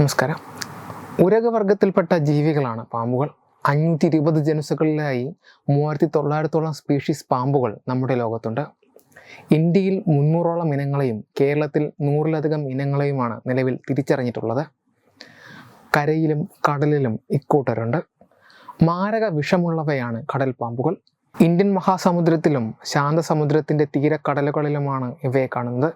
നമസ്കാരം. ഉരകവർഗത്തിൽപ്പെട്ട ജീവികളാണ് പാമ്പുകൾ. അഞ്ഞൂറ്റി ഇരുപത് ജനുസുകളിലായി മൂവായിരത്തി തൊള്ളായിരത്തോളം സ്പീഷീസ് പാമ്പുകൾ നമ്മുടെ ലോകത്തുണ്ട്. ഇന്ത്യയിൽ മുന്നൂറോളം ഇനങ്ങളെയും കേരളത്തിൽ നൂറിലധികം ഇനങ്ങളെയുമാണ് നിലവിൽ തിരിച്ചറിഞ്ഞിട്ടുള്ളത്. കരയിലും കടലിലും ഇക്കൂട്ടരുണ്ട്. മാരക വിഷമുള്ളവയാണ് കടൽ പാമ്പുകൾ. ഇന്ത്യൻ മഹാസമുദ്രത്തിലും ശാന്തസമുദ്രത്തിന്റെ തീരക്കടലുകളിലുമാണ് ഇവയെ കാണുന്നത്.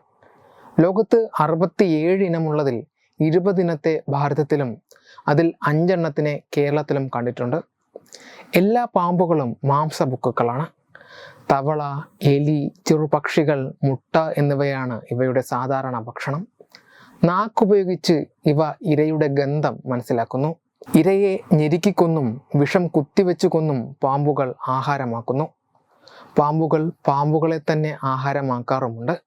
ലോകത്ത് അറുപത്തിയേഴ് ഇനമുള്ളതിൽ ഇരുപതിനത്തെ ഭാരതത്തിലും അതിൽ അഞ്ചെണ്ണത്തിനെ കേരളത്തിലും കണ്ടിട്ടുണ്ട്. എല്ലാ പാമ്പുകളും മാംസബുക്കുകളാണ് തവള എലി ചെറുപക്ഷികൾ മുട്ട എന്നിവയാണ് ഇവയുടെ സാധാരണ ഭക്ഷണം. നാക്കുപയോഗിച്ച് ഇവ ഇരയുടെ ഗന്ധം മനസ്സിലാക്കുന്നു. ഇരയെ ഞെരുക്കിക്കൊന്നും വിഷം കുത്തിവെച്ചു കൊന്നും പാമ്പുകൾ ആഹാരമാക്കുന്നു. പാമ്പുകൾ പാമ്പുകളെ തന്നെ ആഹാരമാക്കാറുമുണ്ട്.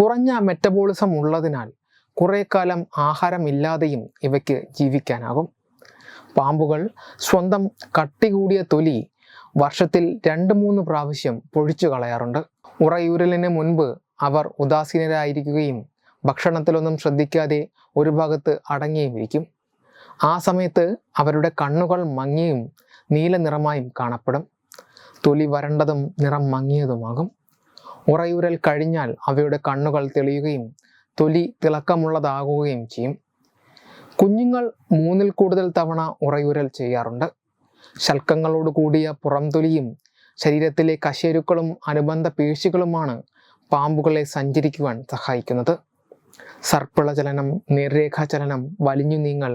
കുറഞ്ഞ മെറ്റബോളിസം ഉള്ളതിനാൽ കുറേ കാലം ആഹാരമില്ലാതെയും ഇവയ്ക്ക് ജീവിക്കാനാകും. പാമ്പുകൾ സ്വന്തം കട്ടി കൂടിയ തൊലി വർഷത്തിൽ രണ്ട് മൂന്ന് പ്രാവശ്യം പൊഴിച്ചു കളയാറുണ്ട്. ഉറയൂരലിന് മുൻപ് അവർ ഉദാസീനരായിരിക്കുകയും ഭക്ഷണത്തിലൊന്നും ശ്രദ്ധിക്കാതെ ഒരു ഭാഗത്ത് അടങ്ങിയും ഇരിക്കും. ആ സമയത്ത് അവരുടെ കണ്ണുകൾ മങ്ങിയും നീല നിറമായും കാണപ്പെടും. തൊലി വരണ്ടതും നിറം മങ്ങിയതുമാകും. ഉറയൂരൽ കഴിഞ്ഞാൽ അവയുടെ കണ്ണുകൾ തെളിയുകയും തൊലി തിളക്കമുള്ളതാകുകയും ചെയ്യും. കുഞ്ഞുങ്ങൾ മൂന്നിൽ കൂടുതൽ തവണ ഉറയുരൽ ചെയ്യാറുണ്ട്. ശൽക്കങ്ങളോട് കൂടിയ പുറംതൊലിയും ശരീരത്തിലെ കശേരുക്കളും അനുബന്ധ പേശികളുമാണ് പാമ്പുകളെ സഞ്ചരിക്കുവാൻ സഹായിക്കുന്നത്. സർപ്പിള ചലനം നേർരേഖാ ചലനം വലിഞ്ഞു നീങ്ങൽ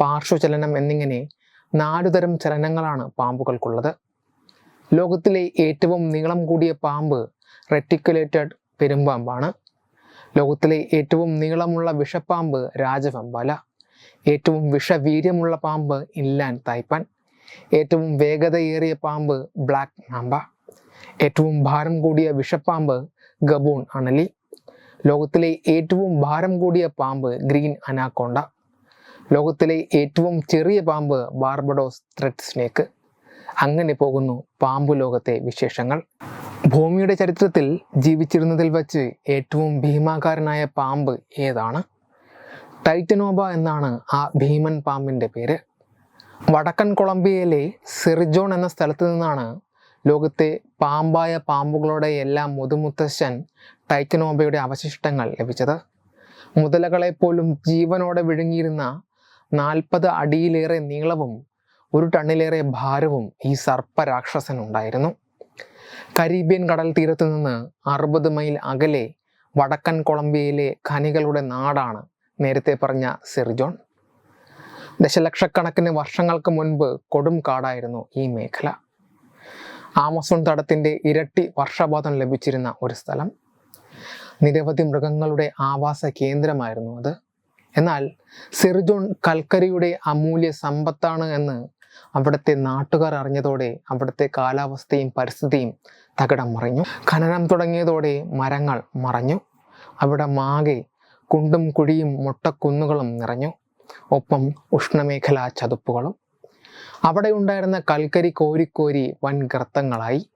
പാർശ്വചലനം എന്നിങ്ങനെ നാലുതരം ചലനങ്ങളാണ് പാമ്പുകൾക്കുള്ളത്. ലോകത്തിലെ ഏറ്റവും നീളം കൂടിയ പാമ്പ് റെറ്റിക്കുലേറ്റഡ് പെരുമ്പാമ്പാണ് ലോകത്തിലെ ഏറ്റവും നീളമുള്ള വിഷപ്പാമ്പ് രാജവെമ്പാല ഏറ്റവും വിഷവീര്യമുള്ള പാമ്പ് ഇൻലാൻ തായ്പാൻ. ഏറ്റവും വേഗതയേറിയ പാമ്പ് ബ്ലാക്ക് മാമ്പ ഏറ്റവും ഭാരം കൂടിയ വിഷപ്പാമ്പ് ഗബൂൺ അണലി. ലോകത്തിലെ ഏറ്റവും ഭാരം കൂടിയ പാമ്പ് ഗ്രീൻ അനാക്കോണ്ട. ലോകത്തിലെ ഏറ്റവും ചെറിയ പാമ്പ് ബാർബഡോസ് ത്രെഡ് സ്നേക്ക്. അങ്ങനെ പോകുന്നു പാമ്പ് ലോകത്തെ വിശേഷങ്ങൾ. ഭൂമിയുടെ ചരിത്രത്തിൽ ജീവിച്ചിരുന്നതിൽ വച്ച് ഏറ്റവും ഭീമാകാരനായ പാമ്പ് ഏതാണ്? ടൈറ്റനോബ എന്നാണ് ആ ഭീമൻ പാമ്പിന്റെ പേര്. വടക്കൻ കൊളംബിയയിലെ സെറിജോൺ എന്ന സ്ഥലത്ത് നിന്നാണ് ലോകത്തെ പാമ്പായ പാമ്പുകളുടെ എല്ലാം മുതുമുത്തശ്ശൻ ടൈറ്റനോബയുടെ അവശിഷ്ടങ്ങൾ ലഭിച്ചത്. മുതലകളെപ്പോലും ജീവനോടെ വിഴുങ്ങിയിരുന്ന നാൽപ്പത് അടിയിലേറെ നീളവും ഒരു ടണ്ണിലേറെ ഭാരവും ഈ സർപ്പരാക്ഷസനുണ്ടായിരുന്നു കരീബിയൻ കടൽ തീരത്ത് നിന്ന് അറുപത് മൈൽ അകലെ വടക്കൻ കൊളംബിയയിലെ ഖനികളുടെ നാടാണ് നേരത്തെ പറഞ്ഞ സെറിജോൺ ദശലക്ഷക്കണക്കിന് വർഷങ്ങൾക്ക് മുൻപ് കൊടും കാടായിരുന്നു ഈ മേഖല. ആമസോൺ തടത്തിന്റെ ഇരട്ടി വർഷപാതം ലഭിച്ചിരുന്ന ഒരു സ്ഥലം. നിരവധി മൃഗങ്ങളുടെ ആവാസ കേന്ദ്രമായിരുന്നു അത്. എന്നാൽ സെറിജോൺ കൽക്കരിയുടെ അമൂല്യ സമ്പത്താണ് എന്ന് അവിടുത്തെ നാട്ടുകാർ അറിഞ്ഞതോടെ അവിടുത്തെ കാലാവസ്ഥയും പരിസ്ഥിതിയും തകിടം മറിഞ്ഞു. ഖനനം തുടങ്ങിയതോടെ മരങ്ങൾ മറഞ്ഞു. അവിടെ മാകെ കുണ്ടും കുഴിയും മുട്ടക്കുന്നുകളും നിറഞ്ഞു. ഒപ്പം ഉഷ്ണമേഖലാ ചതുപ്പുകളും. അവിടെ ഉണ്ടായിരുന്ന കൽക്കരി കോരിക്കോരി വൻ ഗർത്തങ്ങളായി.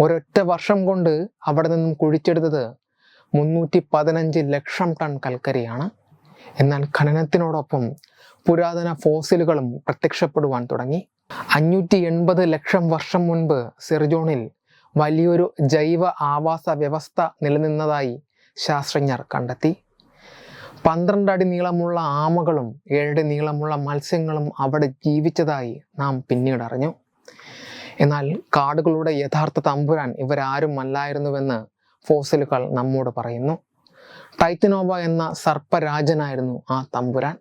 ഒരൊറ്റ വർഷം കൊണ്ട് അവിടെ നിന്നും കുഴിച്ചെടുത്തത് മുന്നൂറ്റി പതിനഞ്ച് ലക്ഷം ടൺ കൽക്കരിയാണ്. എന്നാൽ ഖനനത്തിനോടൊപ്പം പുരാതന ഫോസിലുകളും പ്രത്യക്ഷപ്പെടുവാൻ തുടങ്ങി. അഞ്ഞൂറ്റി എൺപത് ലക്ഷം വർഷം മുൻപ് സിർജോണിൽ വലിയൊരു ജൈവ ആവാസ വ്യവസ്ഥ നിലനിന്നതായി ശാസ്ത്രജ്ഞർ കണ്ടെത്തി. പന്ത്രണ്ട് അടി നീളമുള്ള ആമകളും ഏഴടി നീളമുള്ള മത്സ്യങ്ങളും അവിടെ ജീവിച്ചതായി നാം പിന്നീട് അറിഞ്ഞു. എന്നാൽ കാടുകളുടെ യഥാർത്ഥ തമ്പുരാൻ ഇവരാരും അല്ലായിരുന്നുവെന്ന് ഫോസിലുകൾ നമ്മോട് പറയുന്നു. ടൈറ്റനോവ എന്ന സർപ്പരാജനായിരുന്നു ആ തമ്പുരാൻ.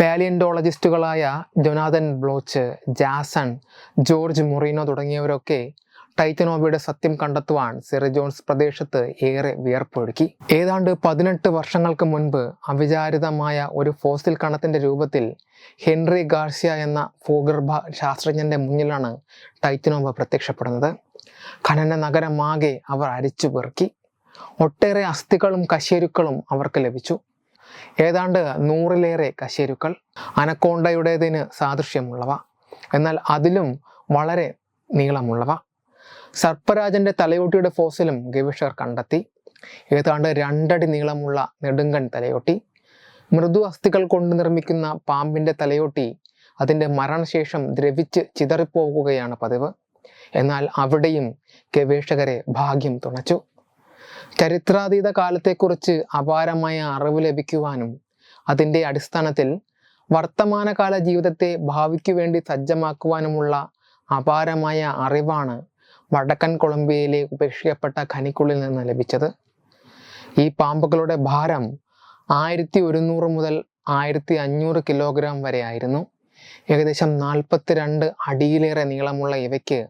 പാലിയൻഡോളജിസ്റ്റുകളായ Jonathan Bloch Jason George Moreno തുടങ്ങിയവരൊക്കെ ടൈറ്റനോവയുടെ സത്യം കണ്ടെത്തുവാൻ സെറിജോൺസ് പ്രദേശത്ത് ഏറെ വിയർപ്പൊഴുക്കി. ഏതാണ്ട് പതിനെട്ട് വർഷങ്ങൾക്ക് മുൻപ് അവിചാരിതമായ ഒരു ഫോസിൽ കണത്തിന്റെ രൂപത്തിൽ ഹെൻറി ഗാർസിയ എന്ന ഭൂഗർഭ ശാസ്ത്രജ്ഞന്റെ മുന്നിലാണ് ടൈറ്റനോവ പ്രത്യക്ഷപ്പെടുന്നത്. ഖനന നഗരമാകെ അവർ അരിച്ചു പെറുക്കി ഒട്ടേറെ അസ്ഥികളും കശേരുക്കളും അവർക്ക് ലഭിച്ചു. ഏതാണ്ട് നൂറിലേറെ കശേരുക്കൾ അനക്കോണ്ടയുടേതിന് സാദൃശ്യമുള്ളവ. എന്നാൽ അതിലും വളരെ നീളമുള്ളവ. സർപ്പരാജന്റെ തലയോട്ടിയുടെ ഫോസിലും ഗവേഷകർ കണ്ടെത്തി. ഏതാണ്ട് രണ്ടടി നീളമുള്ള നെടുങ്കൻ തലയോട്ടി. മൃദു അസ്ഥികൾ കൊണ്ട് നിർമ്മിക്കുന്ന പാമ്പിന്റെ തലയോട്ടി അതിന്റെ മരണശേഷം ദ്രവിച്ച് ചിതറിപ്പോകുകയാണ് പതിവ്. എന്നാൽ അവിടെയും ഗവേഷകരെ ഭാഗ്യം തുണച്ചു. ചരിത്രാതീത കാലത്തെക്കുറിച്ച് അപാരമായ അറിവ് ലഭിക്കുവാനും അതിന്റെ അടിസ്ഥാനത്തിൽ വർത്തമാനകാല ജീവിതത്തെ ഭാവിക്കു വേണ്ടി സജ്ജമാക്കുവാനുമുള്ള അപാരമായ അറിവാണ് വടക്കൻ കൊളംബിയയിലെ ഉപേക്ഷിക്കപ്പെട്ട ഖനിക്കുള്ളിൽ നിന്ന് ലഭിച്ചത്. ഈ പാമ്പുകളുടെ ഭാരം ആയിരത്തി ഒരുന്നൂറ് മുതൽ ആയിരത്തി അഞ്ഞൂറ് കിലോഗ്രാം വരെ ആയിരുന്നു ഏകദേശം നാൽപ്പത്തിരണ്ട് അടിയിലേറെ നീളമുള്ള ഇവയ്ക്ക്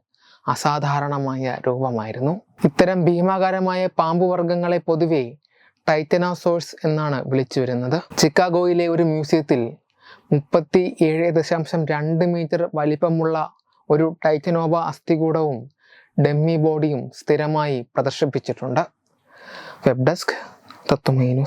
അസാധാരണമായ രൂപമായിരുന്നു. ഇത്തരം ഭീമാകാരമായ പാമ്പ് വർഗങ്ങളെ പൊതുവെ ടൈറ്റനാസോഴ്സ് എന്നാണ് വിളിച്ചു വരുന്നത് ചിക്കാഗോയിലെ ഒരു മ്യൂസിയത്തിൽ മുപ്പത്തി ഏഴ് ദശാംശം രണ്ട് മീറ്റർ വലിപ്പമുള്ള ഒരു ടൈറ്റനോവ അസ്ഥികൂടവും ഡെമ്മി ബോഡിയും സ്ഥിരമായി പ്രദർശിപ്പിച്ചിട്ടുണ്ട്. Web desk തത്വമേ